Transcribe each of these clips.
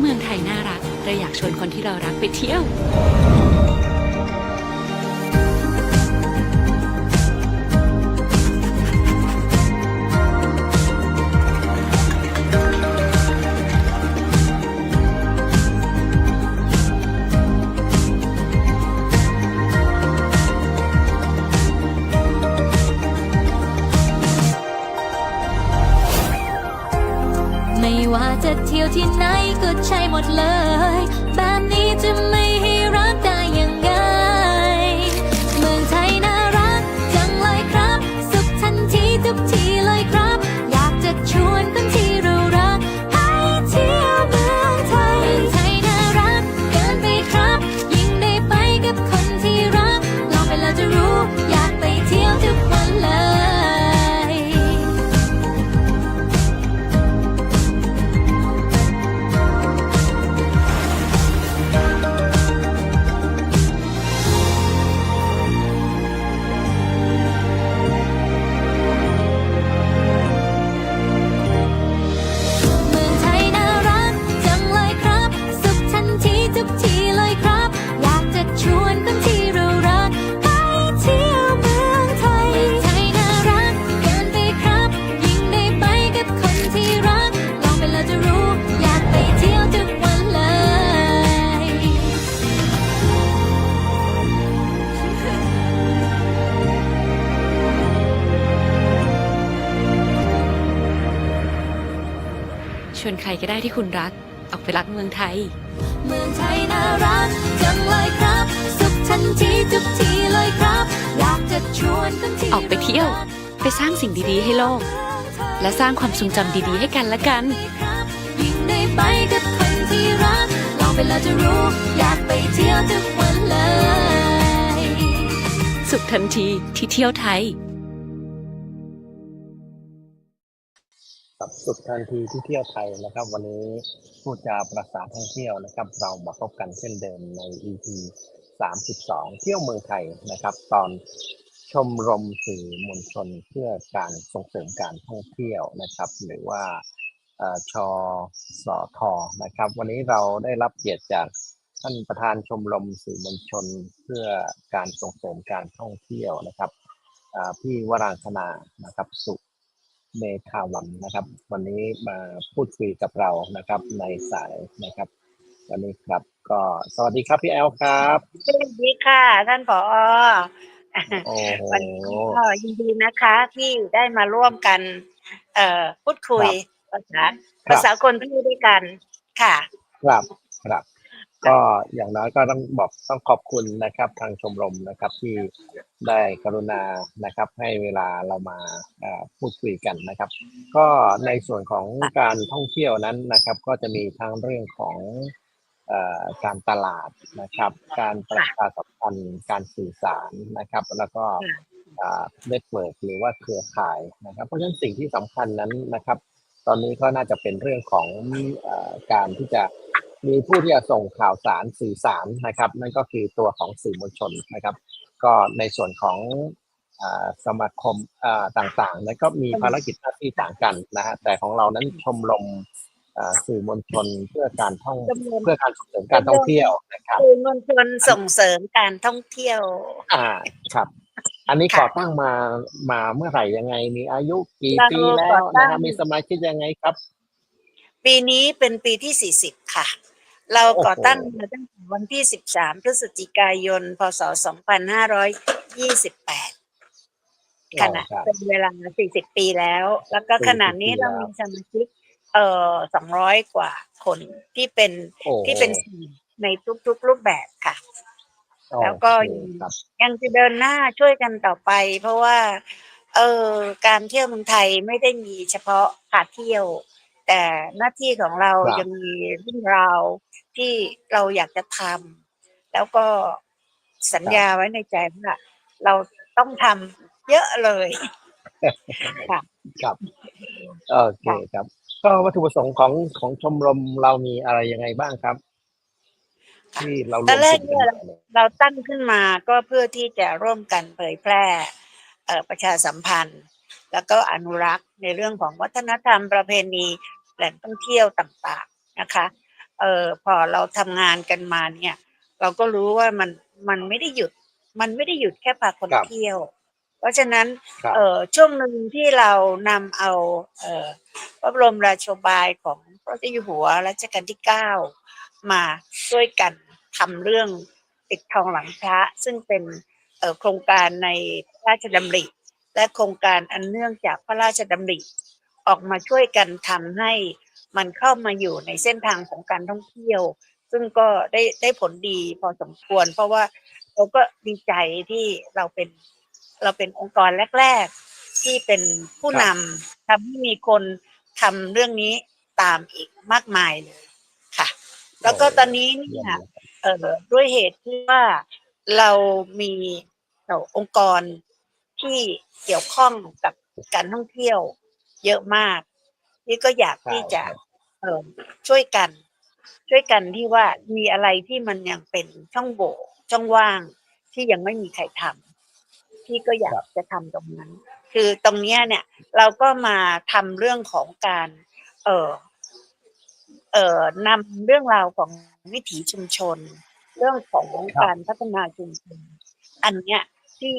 เมืองไทยน่ารักเราอยากชวนคนที่เรารักไปเที่ยว ยวที่ไหนก็ใช่หมดเลย แบบนี้จะไม่ รก็ได้ที่คุณรัก ออกไปรักเมืองไทย เมืองไทยน่ารักจังเลยครับ สุขทันทีทุกทีเลยครับอยากจะชวนคนที่ออกไปเที่ยว ไปสร้างสิ่งดีๆ ให้โลก และสร้างความทรงจำดีๆ ให้กันและกัน ยิ่งได้ไปกับคนที่รักลองไปแล้วจะรู้ อยากไปเที่ยวทุกวันเลย สุขทันทีที่เที่ยวไทย กับสุดทันทีที่เที่ยวไทยนะครับ วันนี้พูดจาประสาท่องเที่ยวนะครับ เรามาพบกันเช่นเดิมใน EP 32 เที่ยวเมืองไทยนะครับ ตอนชมรมสื่อมวลชนเพื่อการส่งเสริมการท่องเที่ยวนะครับ หรือว่าเอ่อชสอทนะครับ วันนี้เราได้รับเกียรติจากท่านประธานชมรมสื่อมวลชนเพื่อการส่งเสริมการท่องเที่ยวนะครับพี่วรางคณานะครับสุ เมธาวันนะครับ วันนี้มาพูดคุยกับเรานะครับ ในสายนะครับ วันนี้ครับก็สวัสดีครับพี่แอลครับสวัสดีค่ะ ท่านผอโอ้โหวันนี้ก็ยินดีนะคะที่ได้มาร่วมกัน เอ่อพูดคุยภาษาภาษาคนที่ด้วยกันค่ะ ครับครับ ก็อย่างน้อยก็ต้องบอกต้องขอบคุณนะครับ ทางชมรมนะครับที่ได้กรุณานะครับ ให้เวลาเรามาพูดคุยกันนะครับ ก็ในส่วนของการท่องเที่ยวนั้นนะครับ ก็จะมีทั้งเรื่องของอการตลาดนะครับ การประชาสัมพันธ์การสื่อสารนะครับ แล้วก็เน็ตเวิร์กหรือว่าเครือข่ายนะครับ เพราะฉะนั้นสิ่งที่สำคัญนั้นนะครับ ตอนนี้ก็น่าจะเป็นเรื่องของอการที่จะ มีผู้ที่จะส่งข่าวสารสื่อสารนะครับ นั่นก็คือตัวของสื่อมวลชนนะครับ ก็ในส่วนของอาสมาคมอ่าต่างๆนั้นก็มีภารกิจหน้าที่ต่างกันนะฮะแต่ของเรานั้นชมรมอ่าสื่อมวลชนเพื่อการท่องชมรมเพื่อการส่งเสริมการท่องเที่ยวนะครับคือมวลชนส่งเสริมการท่องเที่ยว อ่าครับ อันนี้ค่ะก่อตั้งมามาเมื่อไหร่ยังไง มีอายุกี่เราปีแล้ก่วอตั้นะงฮะมีสมาชิกยังไงครับ ปีนี้เป็นปีที่40ค่ะ เราโอ้โหก่อตั้งมาตั้งแต่วันที่ 13 พฤศจิกายน พศ 2528ขณะครับเป็นเวลา 40 ปีแล้ว แล้วก็ขณะนี้40ปีแล้เราวมีสมาชิกเอ่อ200 กว่าคนที่เป็นโอ้ที่เป็นสื่อในทุกๆรูปแบบค่ะ แล้วก็โอเคครับยังจะเดินหน้าช่วยกันต่อไป เพราะว่า เออการเที่ยวเมืองไทยไม่ได้มีเฉพาะพาเที่ยว แต่หน้าที่ของเราครับยังมีเรื่องราวที่เราอยากจะทำแล้วก็สัญญาไว้ในใจว่าเราต้องทำเยอะเลยค่ะครับโอเคครับ ก็วัตถุประสงค์ของของชมรมเรามีอะไรยังไงบ้างครับ ที่เรารวตอมนแรกกลุ่มเนี่ยกันอยู่เราตั้งขึ้นมาก็เพื่อที่จะร่วมกันเผยแพร่เอ่อประชาสัมพันธ์ แล้วก็อนุรักษ์ในเรื่องของวัฒนธรรมประเพณี แหล่งท่องเที่ยวต่างๆนะคะเออพอเราทำงานกันมาเนี่ย เราก็รู้ว่ามันมันไม่ได้หยุด มันไม่ได้หยุดแค่พาคนครับเที่ยว เพราะฉะนั้นครับเอ่อช่วงหนึ่งที่เรานำเอาเอ่อพระบรมราโชบายของพระเจ้าอยู่หัวรัชกาลที่เก้ามาช่วยกันทำเรื่องติดทองหลังพระซึ่งเป็นเอ่อโครงการในพระราชดำริ และโครงการอันเนื่องจากพระราชดำริ ออกมาช่วยกันทำให้มันเข้ามาอยู่ในเส้นทางของการท่องเที่ยว ซึ่งก็ได้ได้ผลดีพอสมควร เพราะว่าเราก็ดีใจที่เราเป็นเราเป็นองค์กรแรก ๆ ที่เป็นผู้นำทำให้มีคนทำเรื่องนี้ตามอีกมากมายเลยค่ะ แล้วก็ตอนนี้เนี่เยี่ยมยเลยเอ่อด้วยเหตุที่ว่าเรามีเอ่อองค์กรที่เกี่ยวข้องกับการท่องเที่ยว เยอะมาก นี่ก็อยากที่จะเอ่อช่วยกัน ช่วยกันที่ว่ามีอะไรที่มันยังเป็นช่องโหว่ช่องว่างที่ยังไม่มีใครทำที่ก็อยากจะทำตรงนั้น คือตรงเนี้ยเนี่ย เราก็มาทำเรื่องของการ เอ่อเอ่อนำเรื่องราวของวิถีชุมชน เรื่องของครับการพัฒนาชุมชน อันเนี้ยที่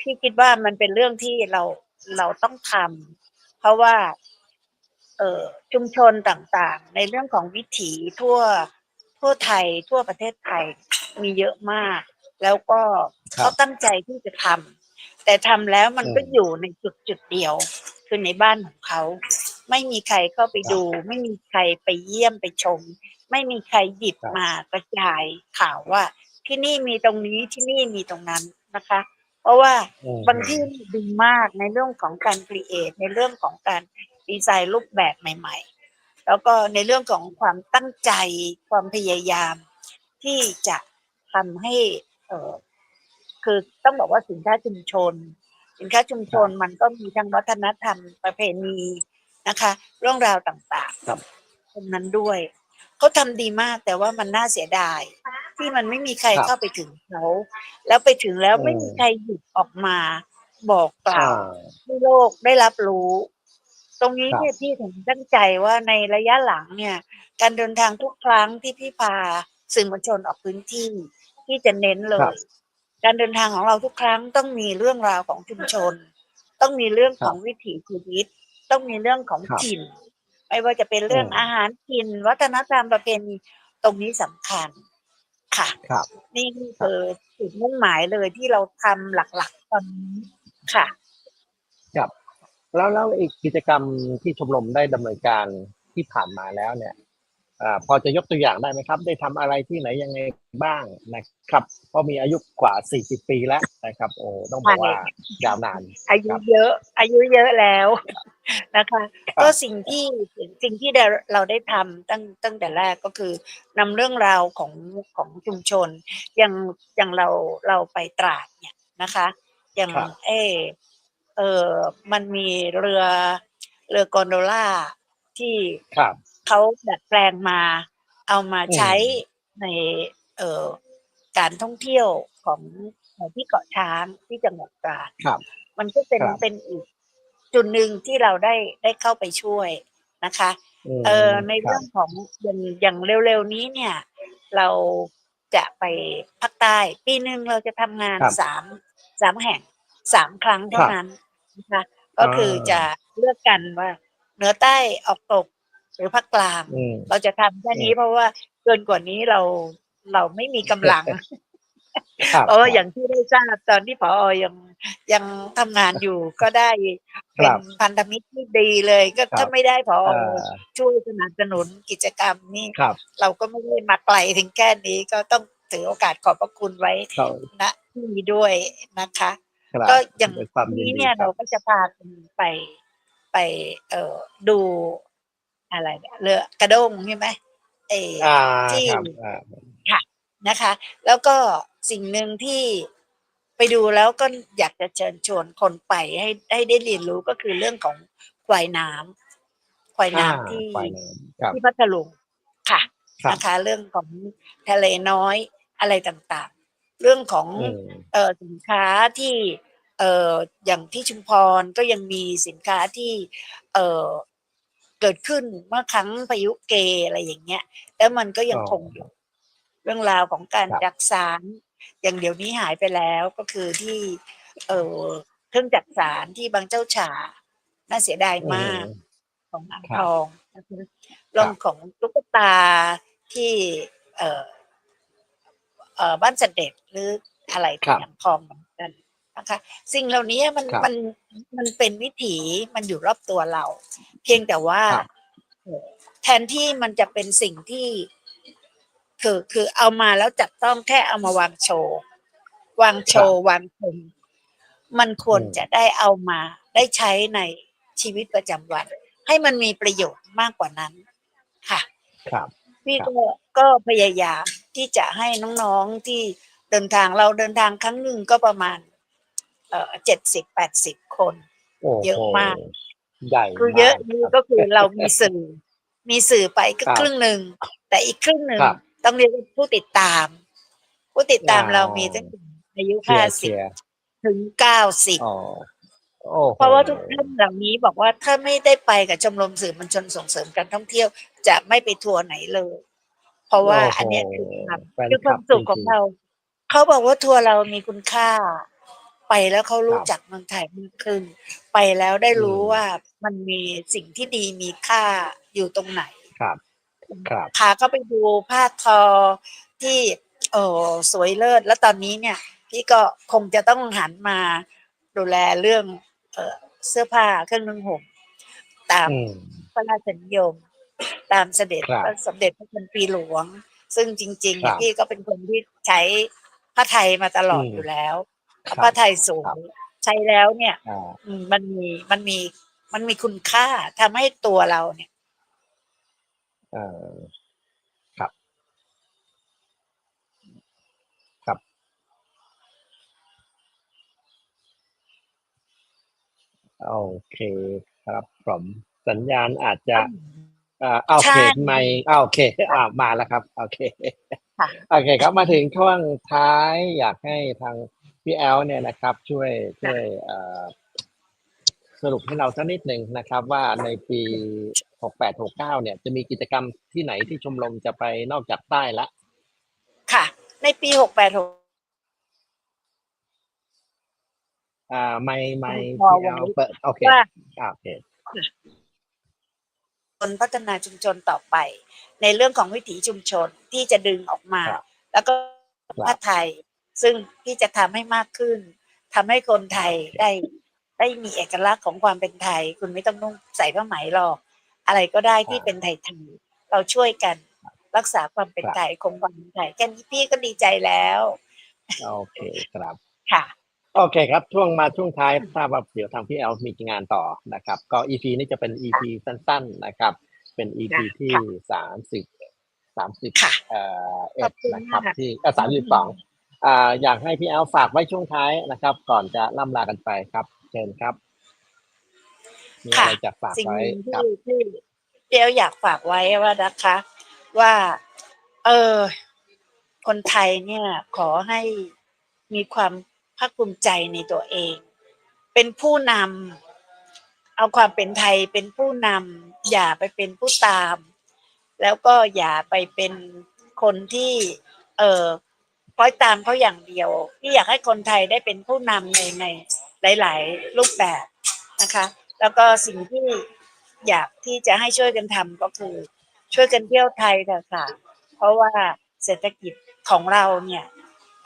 พี่คิดว่ามันเป็นเรื่องที่เราเราต้องทำ เพราะว่าเอ่อชุมชนต่างๆ ในเรื่องของวิถีทั่วทั่วไทย ทั่วประเทศไทยมีเยอะมาก แล้วก็ครับเขาตั้งใจที่จะทำแต่ทำแล้วมันอืมก็อยู่ในจุดจุดเดียว คือในบ้านของเขาไม่มีใครเข้าไปดู ไม่มีใครไปเยี่ยมไปชม ไม่มีใครหยิบครับมากระจายข่าวว่าที่นี่มีตรงนี้ที่นี่มีตรงนั้นนะคะ เพราะว่าอืมบางที่ดีมากในเรื่องของการครีเอทในเรื่องของการดีไซน์รูปแบบใหม่ ๆ แล้วก็ในเรื่องของความตั้งใจความพยายาม ที่จะทำให้เออคือต้องบอกว่าสินค้าชุมชน สินค้าชุมชนมันก็มีทั้งวัฒนธรรมประเพณีนะคะ เรื่องราวต่างครับๆตรงนั้นด้วย เขาทำดีมากแต่ว่ามันน่าเสียดาย ที่มันไม่มีใครครับเข้าไปถึงเขาแล้วไปถึงแล้วอืม ไม่มีใครหยิบออกมาบอกกล่าอ่า วให้โลกได้รับรู้ ตรงนี้ครับ เนี่ยพี่ถึงตั้งใจว่าในระยะหลังเนี่ย การเดินทางทุกครั้งที่พี่พาสื่อมวลชนออกพื้นที่ที่จะเน้นเลครัยบการเดินทางของเราทุกครั้งต้องมีเรื่องราวของชุมชน ต้องมีเรื่องของวิถีชีวิต ต้องมีเรื่องของครับ ถิ่น ไม่ว่าจะเป็นเรื่องอืมอาหารถิ่นวัฒนธรรมประเพณีตรงนี้สำคัญค่ะครับนี่คือจุดมุ่งหมายเลยที่เราทำหลักๆตอนนี้ค่ะครับแล้วแล้วอีกกิจกรรมที่ชมรมได้ดำเนินการที่ผ่านมาแล้วเนี่ยอ่าพอจะยกตัวอย่างได้ไหมครับ ได้ทำอะไรที่ไหนยังไงบ้างนะครับเพราะมีอายุกว่า 40 ปีแล้วนะครับ โอ้ต้องบอกว่ายาวนาน อายุครับเยอะ อายุเยอะแล้ว นะคะครับก็สิ่งที่สิ่งที่เราเราได้ทำตั้งตั้งแต่แรกก็คือนำเรื่องราวของของชุมชน อย่างอย่างเราเราไปตราดเนี่ยนะคะ อย่างครับ เออเออมันมีเรือเรือกอนโดล่าที่ครับ เขาดัดแปลงมา เอามาอืม ใช้ในเอ่อการท่องเที่ยวของของที่เกาะช้างที่จังหวัดตราด ครับ มันก็เป็นครับ เป็นอีก จุดหนึ่งที่เราได้ได้เข้าไปช่วยนะคะมเออในคเรื่รัอบงของอย่างอย่างเร็วๆนี้เนี่ย เราจะไปภาคใต้ปีหนึ่งเราจะทำงานครับสามสามแห่งสามครั้งเท่าครับนั้นนะคะก็คือจะเลือกกันว่าเหนือใต้ออกตกหรือภาคกลางอืมเราจะทำแค่นี้อืมเพราะว่าเกินกว่านี้เราเราไม่มีกำลังครับเพราะว่าอย่างที่ได้ทราบตอนที่พอยัง ยังทำงานอยู่ก็ได้คเป็รันบพันธมิตรที่ดีเลย ก็ครับถ้าไม่ได้พออ่าช่วยสนับสนุนกิจกรรมนี่ครับเราก็ไม่ได้มาไกลถึงแค่นี้ก็ต้องถือโอกาสขอบพระคุณไว้เขาณที่นี้ด้วยนะคะครับก็อย่างด้วยความยินนี้ดีเนี่ยครัเราบก็จะพาคุณไปไป เอ่อดูอะไรเนี่ยเรือกระด้งใช่ไหมเอออ่าที่ครับอ่านะคะ แล้วก็สิ่งหนึ่งที่ ไปดูแล้วก็อยากจะเชิญชวนคนไปให้ให้ได้เรียนรู้ก็คือเรื่องของควายน้ำควายน้ำที่อ่าควายน้ำครับที่พัทลุงค่ะครับนะคะเรื่องของทะเลน้อยอะไรต่างๆ เรื่องของอืมเอ่อสินค้าที่เอ่ออย่างที่ชุมพรก็ยังมีสินค้าที่เอ่อเกิดขึ้นเมื่อครั้งพายุเกอะไรอย่างเงี้ย แล้วมันก็ยังอ๋อคงอยู่ เรื่องราวของการครับจักสาร อย่างเดี๋ยวนี้หายไปแล้วก็คือที่ เออเครื่องจักสารที่บางเจ้าฉาน่าเสียดายมากอืมของอ่างครับทองนะคะเรื่องของตุ๊กตาที่ เออเออบ้านเสด็จหรืออะไรครับที่อ่างทองเหมือนกันนะคะสิ่งเหล่านี้มันครับมันมันเป็นวิถีมันอยู่รอบตัวเรา เพียงแต่ว่าครับเอ่อแทนที่มันจะเป็นสิ่งที่ คือ คือเอามาแล้วจับต้องแค่เอามาวางโชว์ วางโชว์วางชมมันควรอืมจะได้เอามาได้ใช้ในชีวิตประจำวัน ให้มันมีประโยชน์มากกว่านั้น ค่ะ ครับ พี่ครับก็ก็พยายามที่จะให้น้องๆที่เดินทางเราเดินทางครั้งหนึ่งก็ประมาณ เอ่อเจ็ดสิบแปดสิบคนโอ้โหเยอะมากใหญ่คือเยอะมากนี้ครับก็คือเรามีสื่อ มีสื่อไปก็ครับครึ่งหนึ่งแต่อีกครึ่งหนึ่งครับ ต้องเรียกว่าผู้ติดตาม ผู้ติดตามอ๋อเรามีตั้งแต่อายุเชีห้ายร์สิเชีบยร์ถึงเก้าสิบอ๋อโอ้โหเพราะว่าทุกท่านเหล่านี้บอกว่าถ้าไม่ได้ไปกับชมรมสื่อมวลชนส่งเสริมการท่องเที่ยว จะไม่ไปทัวร์ไหนเลย เพราะว่าอันเนี้ยคือความแฟนคือคคลัวาบมสุขจของริงเรา เขาบอกว่าทัวร์เรามีคุณค่า ไปแล้วเขารู้ครับจักเมืองไทยมากขึ้น ไปแล้วได้รู้อืมว่ามันมีสิ่งที่ดีมีค่าอยู่ตรงไหนๆครับ ครับพาก็ไปดูผ้าทอที่โอ้สวยเลิศ แล้วตอนนี้เนี่ย พี่ก็คงจะต้องหันมาดูแลเรื่องเอ่อเสื้อผ้าเครื่องนุ่งห่มตามอืมพระราชนิยม ตามเสด็จครับพระสมเด็จพระพันปีหลวง ซึ่งจริงๆเนี่ยครับพี่ก็เป็นคนที่ใช้ผ้าไทยมาตลอดอืมอยู่แล้วครับผ้าไทยสวครัยบใช้แล้วเนี่ยอ่าอืมมันมีมันมีมันมีคุณค่าทำให้ตัวเราเนี่ยเอ่อ ครับ ครับ โอเคครับผมสัญญาณอาจจะอ่าโอใช่เคไม่อ่าโอเคอ่ามาแล้วครับ โอเคค่ะโอเคครับมาถึงช่วงท้ายอยากให้ทางพี่แอลเนี่ยนะครับ ช่วยช่วยเอ่อสรุปให้เราสักนิดหนึ่งนะครับ ว่าในปี 68 69เนี่ยจะมีกิจกรรมที่ไหนที่ชมรมจะไปนอกจากใต้ละค่ะ ในปีหกแปดหกอ่าไม่ไม่พอพี่แอลไว้เปิดโอเคว่าอ่าโอเคคนพัฒนาชุมชนต่อไป ในเรื่องของวิถีชุมชนที่จะดึงออกมาครับแล้วก็ครับผ้าไทย ซึ่งที่จะทำให้มากขึ้นทำให้คนไทยได้ได้มีเอกลักษณ์ของความเป็นไทย คุณไม่ต้องนุ่งใส่ผ้าไหมหรอก อะไรก็ได้ที่เป็นไทยไทยเราช่วยกันรักษาความเป็นไทยคงความเป็นไทยแค่นี้พี่ก็ดีใจแล้ว โอเคครับค่ะโอเคครับช่วงมาช่วงท้ายทราบว่าเดี๋ยวทางพี่แอลมีงานต่อนะครับ ก็ EP นี้จะเป็น EP สั้น ๆนะครับ เป็น EP ค่ะที่สามสิบสามสิบค่ะเอ่อเอ็ขอดบคุณนะครับมากที่สามสิบสองอ่าอยากให้พี่แอลฝากไว้ช่วงท้ายนะครับ ก่อนจะล่ำลากันไปครับ เชิญครับ มีอะไรจะฝากสิ่งไว้หนึ่งครับที่ที่เดียวอยากฝากไว้ว่านะคะ ว่า เออ คนไทยเนี่ยขอให้มีความภาคภูมิใจในตัวเอง เป็นผู้นำเอาความเป็นไทยเป็นผู้นำอย่าไปเป็นผู้ตาม แล้วก็อย่าไปเป็นคนที่ เออคล้อยตามเขาอย่างเดียว ที่อยากให้คนไทยได้เป็นผู้นำในในหลาย ๆ รูปแบบนะคะ แล้วก็สิ่งที่อยากที่จะให้ช่วยกันทำก็คือ ช่วยกันเที่ยวไทยเถอะค่ะ เพราะว่าเศรษฐกิจของเราเนี่ย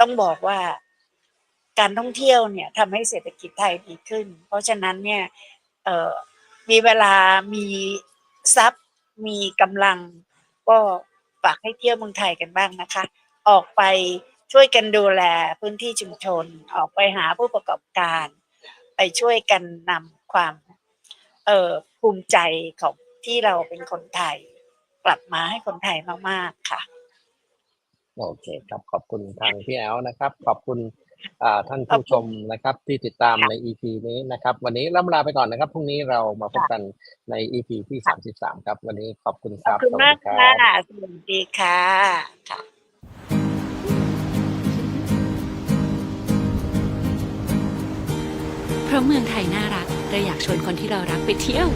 ต้องบอกว่าการท่องเที่ยวเนี่ยทำให้เศรษฐกิจไทยดีขึ้น เพราะฉะนั้นเนี่ยมีเวลามีทรัพย์มีกำลัง ก็ฝากให้เที่ยวเมืองไทยกันบ้างนะคะ ออกไปช่วยกันดูแลพื้นที่ชุมชน ออกไปหาผู้ประกอบการ ไปช่วยกันนำความ เอ่อภูมิใจของที่เราเป็นคนไทย กลับมาให้คนไทยมาก ๆ ค่ะ โอเคครับขอบคุณทางพี่แอลนะครับ ขอบคุณอ่าท่านผู้ชมนะครับที่ติดตามใน EP นี้นะครับ วันนี้ล่ำลาไปก่อนนะครับพรุ่งนี้เรามาพบกันใน EP ที่ 33 ครับ วันนี้ขอบคุณคขอรับบคุณสวัสมาดีกครัค่ะบสวัสดีค่ะ ราะเมืองไทยน่ารักเราอยากชวนคนที่เรารักไปเที่ยว